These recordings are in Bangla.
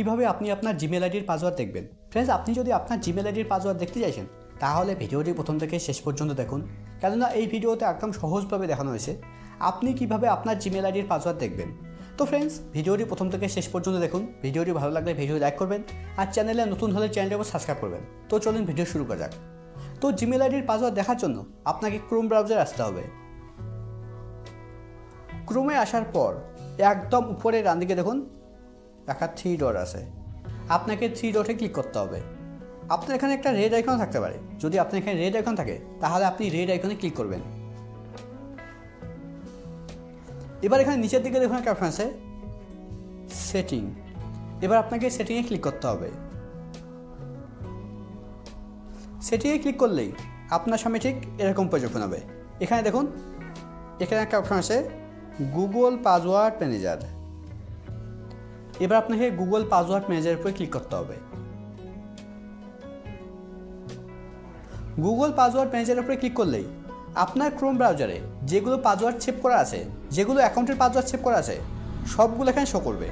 কীভাবে আপনি আপনার জিমেল আইডির পাসওয়ার্ড দেখবেন? ফ্রেন্ডস আপনি যদি আপনার জিমেল আইডির পাসওয়ার্ড দেখতে চাইছেন, তাহলে ভিডিওটি প্রথম থেকে শেষ পর্যন্ত দেখুন। কেননা এই ভিডিওতে একদম সহজভাবে দেখানো হয়েছে আপনি কীভাবে আপনার জিমেল আইডির পাসওয়ার্ড দেখবেন। তো ফ্রেন্ডস ভিডিওটি প্রথম থেকে শেষ পর্যন্ত দেখুন। ভিডিওটি ভালো লাগলে ভিডিও লাইক করবেন আর চ্যানেলে নতুন হলে চ্যানেলটি সাবস্ক্রাইব করবেন। তো চলুন ভিডিও শুরু করা যাক। তো জিমেল আইডির পাসওয়ার্ড দেখার জন্য আপনাকে ক্রোম ব্রাউজার আসতে হবে। ক্রোমে আসার পর একদম উপরে ডান দিকে দেখুন একটা থ্রি ডট আছে। আপনাকে থ্রি ডটে ক্লিক করতে হবে। আপনার এখানে একটা রেড আইকন থাকতে পারে। যদি আপনার এখানে রেড আইকন থাকে, তাহলে আপনি রেড আইকনে ক্লিক করবেন। এবার এখানে নিচের দিকে দেখুন একটা অপশন আছে সেটিং এবার আপনাকে সেটিংয়ে ক্লিক করতে হবে। সেটিংয়ে ক্লিক করলেই আপনার সামনে ঠিক এরকম ওপেন হবে। এখানে দেখুন, এখানে একটা অপশন আছে গুগল পাসওয়ার্ড ম্যানেজার এবার আপনাকে গুগল পাসওয়ার্ড ম্যানেজারের উপরে ক্লিক করতে হবে। গুগল পাসওয়ার্ড ম্যানেজারের উপরে ক্লিক করলেই আপনার ক্রোম ব্রাউজারে যেগুলো পাসওয়ার্ড সেভ করা আছে, যেগুলো অ্যাকাউন্টের পাসওয়ার্ড সেভ করা আছে, সবগুলো এখানে শো করবে।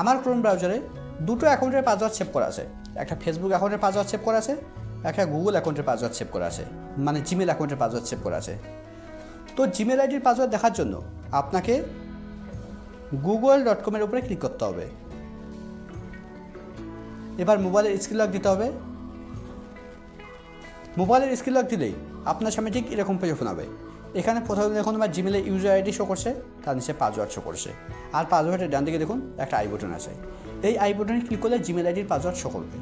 আমার ক্রোম ব্রাউজারে দুটো অ্যাকাউন্টের পাসওয়ার্ড সেভ করা আছে। একটা ফেসবুক অ্যাকাউন্টের পাসওয়ার্ড সেভ করা আছে, একটা গুগল অ্যাকাউন্টের পাসওয়ার্ড সেভ করা আছে মানে জিমেল অ্যাকাউন্টের পাসওয়ার্ড সেভ করা আছে। তো জিমেল আইডির পাসওয়ার্ড দেখার জন্য আপনাকে গুগল ডট কমের উপরে ক্লিক করতে হবে। এবার মোবাইলের স্ক্রিন লক দিতে হবে। মোবাইলের স্ক্রিন লক দিলেই আপনার সামনে ঠিক এরকম পেজ ওপেন হবে। এখানে প্রথমে দেখুন আমার জিমেলে ইউজার আইডি শো করছে, তার নিচে পাসওয়ার্ড শো করছে। আর পাসওয়ার্ডের ডান দিকে দেখুন একটা আই বটন আছে। এই আই বটনে ক্লিক করলে জিমেল আইডির পাসওয়ার্ড শো করবে।